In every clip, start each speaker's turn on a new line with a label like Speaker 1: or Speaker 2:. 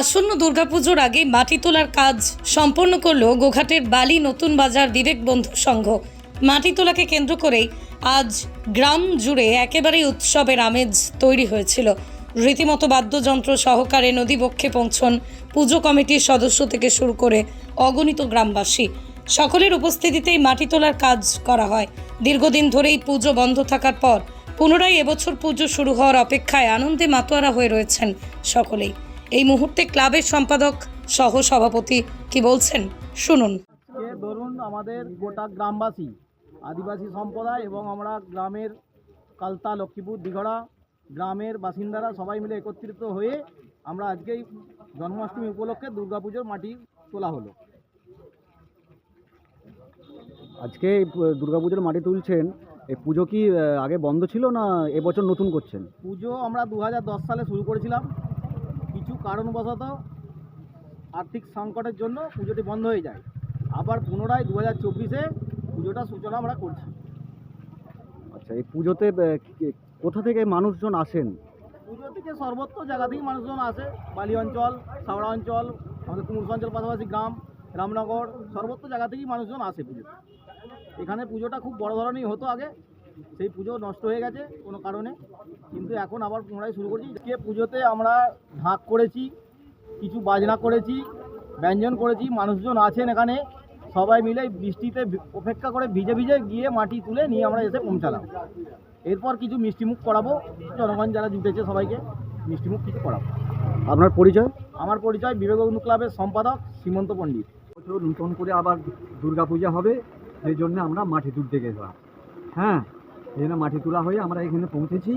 Speaker 1: আসন্ন দুর্গাপুজোর আগে মাটি তোলার কাজ সম্পন্ন করল গোঘাটের বালি নতুন বাজার বিবেক বন্ধু সংঘ। মাটি তোলাকে কেন্দ্র করেই আজ গ্রাম জুড়ে একেবারেই উৎসবের আমেজ তৈরি হয়েছিল। রীতিমতো বাদ্যযন্ত্র সহকারে নদীবক্ষে পৌঁছন পুজো কমিটির সদস্য থেকে শুরু করে অগণিত গ্রামবাসী। সকলের উপস্থিতিতেই মাটি তোলার কাজ করা হয়। দীর্ঘদিন ধরেই পুজো বন্ধ থাকার পর পুনরায় এবছর পুজো শুরু হওয়ার অপেক্ষায় আনন্দে মাতোয়ারা হয়ে রয়েছেন সকলেই। এই মুহূর্তে ক্লাবের সম্পাদক সহ সভাপতি কি বলছেন? শুনুন।
Speaker 2: ধরুন আমাদের গোটা গ্রামবাসী আদিবাসী সম্প্রদায় এবং আমরা গ্রামের কালতা লক্ষ্মীপুর দিঘড়া গ্রামের বাসিন্দারা সবাই মিলে একত্রিত হয়ে আমরা আজকেই জন্মাষ্টমী উপলক্ষে দুর্গাপুজোর মাটি তোলা হলো।
Speaker 3: আজকে দুর্গাপুজোর মাটি তুলছেন এই পুজো কি আগে বন্ধ ছিল না এবছর নতুন করছেন?
Speaker 2: পুজো আমরা দু হাজার দশ সালে শুরু করেছিলাম। কিছু কারণবশত আর্থিক সংকটের জন্য পুজোটি বন্ধ হয়ে যায়। আবার পুনরায় দু হাজার চব্বিশে পুজোটা সূচনা আমরা করছি।
Speaker 3: আচ্ছা এই পুজোতে কোথা থেকে মানুষজন আসেন?
Speaker 2: পুজো থেকে সর্বত্র জায়গা থেকে মানুষজন আসে। বালি অঞ্চল সাবড়া অঞ্চল আমাদের কুমুরস অঞ্চল পাশাপাশি গ্রাম রামনগর সর্বত্র জায়গা থেকেই মানুষজন আসে পুজো এখানে পুজোটা খুব বড় ধরনেরই হতো আগে। সেই পুজো নষ্ট হয়ে গেছে কোনো কারণে। কিন্তু এখন আবার পুনরায় শুরু করছি। যে পুজোতে আমরা ঢাক করেছি কিছু বাজনা করেছি ব্যঞ্জন করেছি মানুষজন আছেন এখানে। সবাই মিলে বৃষ্টিতে অপেক্ষা করে ভিজে ভিজে গিয়ে মাটি তুলে নিয়ে আমরা এসে পৌঁছালাম। এরপর কিছু মিষ্টিমুখ করাবো। জনগণ যারা জুটেছে সবাইকে মিষ্টিমুখ কিছু করাবো।
Speaker 3: আপনার পরিচয়?
Speaker 2: আমার পরিচয় বিবেকানন্দ ক্লাবের সম্পাদক সীমন্ত পণ্ডিত।
Speaker 4: বছর নতুন করে আবার দুর্গা পূজা হবে সেই জন্য আমরা মাটি তুলতে গেছিলাম হ্যাঁ এই জন্য মাটি তোলা হয়ে আমরা এখানে পৌঁছেছি।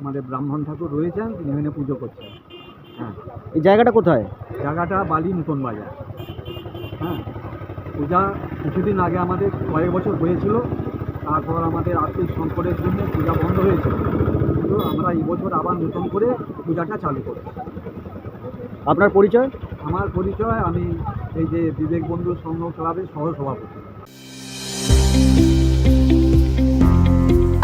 Speaker 4: আমাদের ব্রাহ্মণ ঠাকুর রয়েছেন তিনি এখানে পুজো করছেন। হ্যাঁ।
Speaker 3: এই জায়গাটা কোথায়?
Speaker 4: জায়গাটা বালি নতুন বাজার। হ্যাঁ। পূজা কিছুদিন আগে আমাদের কয়েক বছর হয়েছিল তারপর আমাদের আর্থিক সংকটের জন্য পূজা বন্ধ হয়েছিল। কিন্তু আমরা এই বছর আবার নতুন করে পূজাটা চালু করেছি।
Speaker 3: আপনার পরিচয়?
Speaker 4: আমার পরিচয় আমি এই যে বিবেক বন্ধু সংঘ ক্লাবের সহ